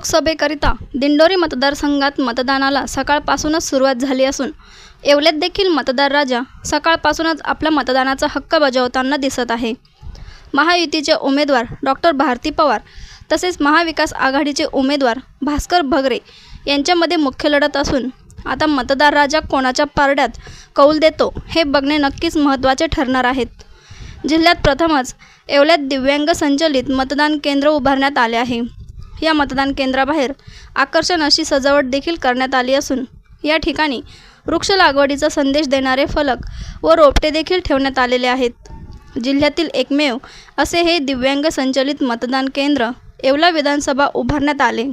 लोकसभेकरिता दिंडोरी मतदारसंघात मतदानाला सकाळपासूनच सुरुवात झाली असून एवलेत देखील मतदार राजा सकाळपासूनच आपला मतदानाचा हक्क बजावताना दिसत आहे. महायुतीचे उमेदवार डॉक्टर भारती पवार तसेच महाविकास आघाडीचे उमेदवार भास्कर भगरे यांच्यामध्ये मुख्य लढत असून आता मतदार राजा कोणाच्या पारड्यात कौल देतो हे बघणे नक्कीच महत्त्वाचे ठरणार आहेत. जिल्ह्यात प्रथमच येवल्यात दिव्यांग संचलित मतदान केंद्र उभारण्यात आले आहे. या मतदान केंद्राबाहेर आकर्षण अशी सजावट देखील करण्यात आली असून या ठिकाणी वृक्ष लागवडीचा संदेश देणारे फलक व रोपटे देखील ठेवण्यात आलेले आहेत. जिल्ह्यातील एकमेव असे हे दिव्यांग संचलित मतदान केंद्र येवला विधानसभा उभारण्यात आले.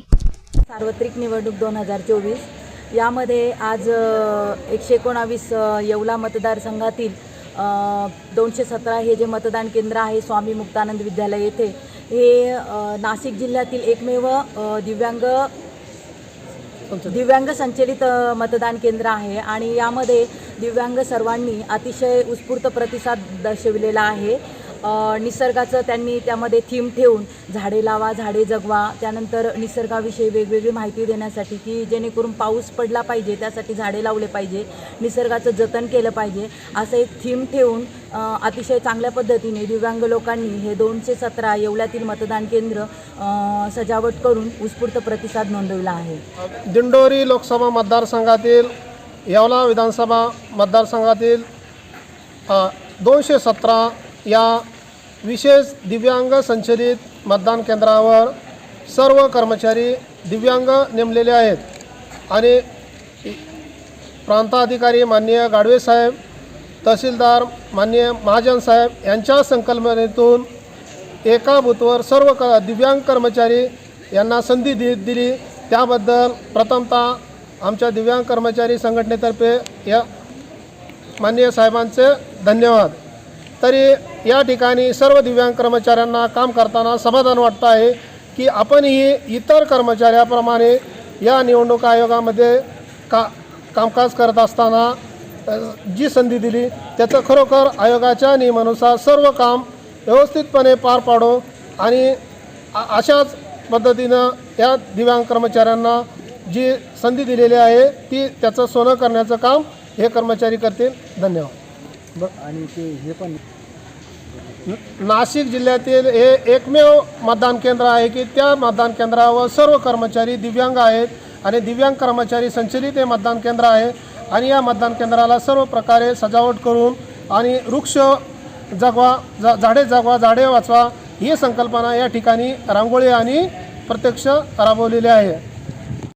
सार्वत्रिक निवडणूक दोन हजार चोवीस. यामध्ये आज एकशे एकोणावीस येवला मतदारसंघातील दोनशे सतरा हे जे मतदान केंद्र आहे स्वामी मुक्तानंद विद्यालय येथे हे नाशिक जिल्ह्यातील एकमेव दिव्यांग दिव्यांग संचलित मतदान केंद्र आहे आणि यामध्ये दिव्यांग सर्वांनी अतिशय उत्स्फूर्त प्रतिसाद दर्शविलेला आहे. निसर्गाचं त्यांनी त्यामध्ये थीम ठेवून झाडे लावा झाडे जगवा त्यानंतर निसर्गाविषयी वेगवेगळी माहिती देण्यासाठी की जेणेकरून पाऊस पडला पाहिजे त्यासाठी झाडे लावले पाहिजे निसर्गाचं जतन केलं पाहिजे असं एक थीम ठेवून अतिशय चांगल्या पद्धतीने दिव्यांग लोकांनी हे दोनशे सतरा येवल्यातील मतदान केंद्र सजावट करून उत्स्फूर्त प्रतिसाद नोंदवला आहे. दिंडोरी लोकसभा मतदारसंघातील येवला विधानसभा मतदारसंघातील दोनशे सतरा या विशेष दिव्यांग संचलित मतदान केंद्रावर सर्व कर्मचारी दिव्यांग नेमलेले आहेत. आणि प्रांताधिकारी माननीय गाडवे साहेब तहसीलदार माननीय महाजन साहेब यांच्या संकल्पनेतून एका बूथवर सर्व क दिव्यांग कर्मचारी यांना संधी दि दिली. त्याबद्दल प्रथमतः आमच्या दिव्यांग कर्मचारी संघटनेतर्फे या माननीय साहेबांचे धन्यवाद. तरी या ठिकाणी सर्व दिव्यांग कर्मचाऱ्यांना काम करताना समाधान वाटतं आहे की आपणही इतर कर्मचाऱ्याप्रमाणे या निवडणूक आयोगामध्ये का कामकाज करत असताना जी संधी दिली त्याचं खरोखर आयोगाच्या नियमानुसार सर्व काम व्यवस्थितपणे पार पाडू आणि अशाच पद्धतीनं या दिव्यांग कर्मचाऱ्यांना जी संधी दिलेली आहे ती त्याचं सोनं करण्याचं काम हे कर्मचारी करतील. धन्यवाद. आणि ते हे पण नाशिक जिल्ह्यातील हे एकमेव मतदान केंद्र आहे की त्या मतदान केंद्रावर सर्व कर्मचारी दिव्यांग आहेत आणि दिव्यांग कर्मचारी संचलित हे मतदान केंद्र आहे. आणि या मतदान केंद्राला सर्व प्रकारे सजावट करून आणि वृक्ष जगवा जा झाडे जगवा झाडे वाचवा ही संकल्पना या ठिकाणी रांगोळी आणि प्रत्यक्ष राबवलेली आहे.